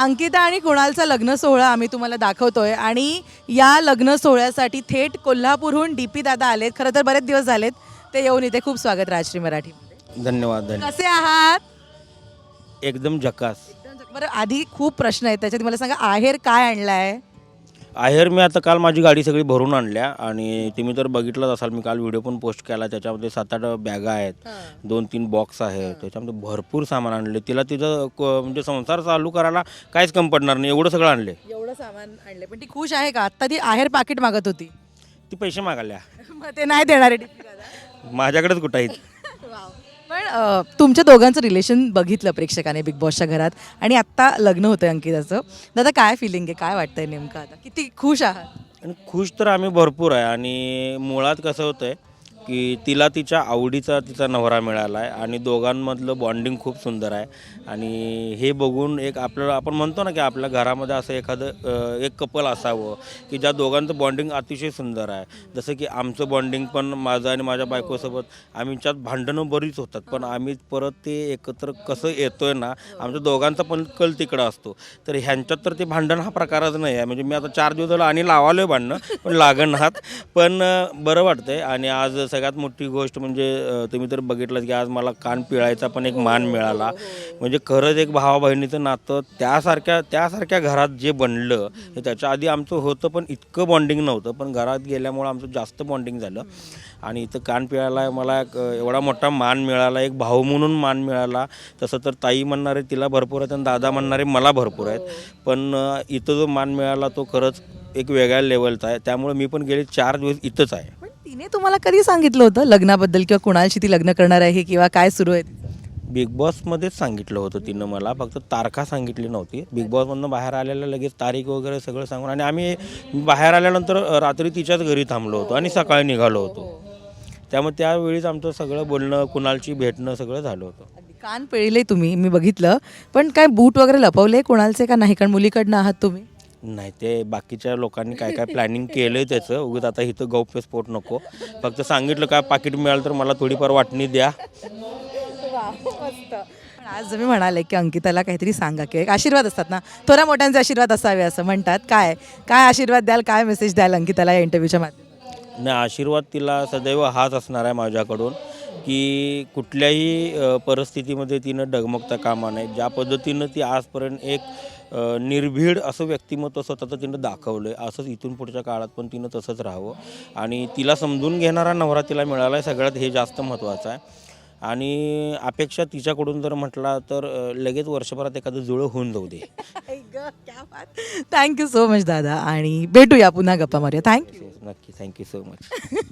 अंकिता आणि कुणालचा लग्न सोहळा आम्ही तुम्हाला दाखवतोय. आणि या लग्न सोहळ्यासाठी थेट कोल्हापूरहून डी पी दादा आलेत. खरं तर बरेच दिवस झालेत. ते येऊन इथे खूप स्वागत राजश्री मराठी. धन्यवाद धन्यवाद. कसे आहात? एकदम झकास. बरं आधी खूप प्रश्न आहेत. त्याच्यात मला सांगा आहेर काय आणलाय? आहेर मी आता काल माझी गाडी सगळी भरून आणल्या आणि तुम्ही तर बघितलंच असाल मी काल व्हिडिओ पण पोस्ट केला त्याच्यामध्ये सात आठ बॅगा आहेत दोन तीन बॉक्स आहेत त्याच्यामध्ये भरपूर सामान आणले. तिला तिचं म्हणजे संसार चालू करायला काहीच कम पडणार नाही एवढं सगळं आणले. एवढं सामान आणले. पण ती खुश आहे का? आता ती आहेर पाकिट मागत होती. ती पैसे मागाल्या मग ते नाही देणार आहे माझ्याकडेच कुठं आहेत? पण तुमच्या दोघांचं रिलेशन बघितलं प्रेक्षकाने बिग बॉसच्या घरात? आणि आत्ता लग्न होतं अंकिताचं. दादा काय फिलिंग आहे? काय वाटतंय नेमकं आता? किती खुश आहात? आणि खुश तर आम्ही भरपूर आहे आणि मुळात कसं होतं आहे की तिला तिच्या आवडीचा तिचा नवरा मिळाला आहे आणि दोघांमधलं बॉन्डिंग खूप सुंदर आहे. आणि हे बघून एक आपल्याला आपण म्हणतो ना की आपल्या घरामध्ये असं एखादं एक कपल असावं की ज्या दोघांचं बॉन्डिंग अतिशय सुंदर आहे. जसं की आमचं बॉन्डिंग पण माझं आणि माझ्या बायकोसोबत आमच्यात भांडणं बरीच होतात पण आम्ही परत ते एकत्र कसं येतो आहे ना आमच्या दोघांचा पण कल तिकडं असतो. तर ह्यांच्यात तर ते भांडण हा प्रकारच नाही आहे. म्हणजे मी आता चार दिवस झालं आणि आहे भांडणं पण लागण हात पण बरं वाटतं आहे आणि आज सगळ्यात मोठी गोष्ट म्हणजे तुम्ही तर बघितलं की आज मला कान पिळायचा पण एक मान मिळाला. म्हणजे खरंच एक भावा बहिणीचं नातं त्यासारख्या त्यासारख्या घरात जे बनलं हे त्याच्या आधी आमचं होतं पण इतकं बॉन्डिंग नव्हतं. पण घरात गेल्यामुळं आमचं जास्त बॉन्डिंग झालं. आणि इथं कान पिळायला मला एवढा मोठा मान मिळाला एक भाऊ म्हणून मान मिळाला. तसं तर ताई म्हणणारे तिला भरपूर आहेत आणि दादा म्हणणारे मला भरपूर आहेत. पण इथं जो मान मिळाला तो खरंच एक वेगळ्या लेवलचा आहे. त्यामुळे मी पण गेले चार दिवस इथंच आहे. तिने तुम्हाला कधी सांगितलं होतं लग्नाबद्दल किंवा कुणाशी ती लग्न करणार आहे किंवा काय सुरू आहे? बिग बॉसमध्येच सांगितलं होतं तिनं मला. फक्त तारखा सांगितली नव्हती. बिग बॉसमधनं बाहेर आलेलं लगेच तारीख वगैरे सगळं सांगून आणि आम्ही बाहेर आल्यानंतर रात्री तिच्याच घरी थांबलो होतो आणि सकाळी निघालो होतो. त्यामुळे त्यावेळीच आमचं सगळं बोलणं कुणालची भेटणं सगळं झालं होतं. कान पिळले तुम्ही मी बघितलं. पण काय बूट वगैरे लपवले कोणालचे का नाही? कारण मुलीकडनं आहात तुम्ही. नाही ते बाकीच्या लोकांनी काय काय प्लॅनिंग केलं आहे त्याचं. उगत आता इथं गौप्यस्फोट नको. फक्त सांगितलं काय पाकिट मिळालं तर मला थोडीफार वाटणी द्या. पण आज तुम्ही म्हणाले की अंकिताला काहीतरी सांगा किंवा एक आशीर्वाद असतात ना. थोड्या मोठ्यांचे आशीर्वाद असावे असं म्हणतात. काय काय आशीर्वाद द्याल काय मेसेज द्याल अंकिताला या इंटरव्ह्यूच्या माध्यमातून? नाही आशीर्वाद तिला सदैव हाच असणार आहे माझ्याकडून. की कुठल्याही परिस्थितीमध्ये तिनं डगमगता कामा नये. ज्या पद्धतीनं ती आजपर्यंत एक निर्भीड असं व्यक्तिमत्व स्वतःचं तिनं दाखवलं आहे असंच इथून पुढच्या काळात पण तिनं तसंच राहावं. आणि तिला समजून घेणारा नवरा तिला मिळाला आहे सगळ्यात हे जास्त महत्त्वाचं आहे. आणि अपेक्षा तिच्याकडून जर म्हटला तर लगेच वर्षभरात एखादं जुळं होऊन जाऊ दे. थँक्यू सो मच दादा. आणि भेटूया पुन्हा गप्पा मारूया. थँक्यू नक्की थँक्यू सो मच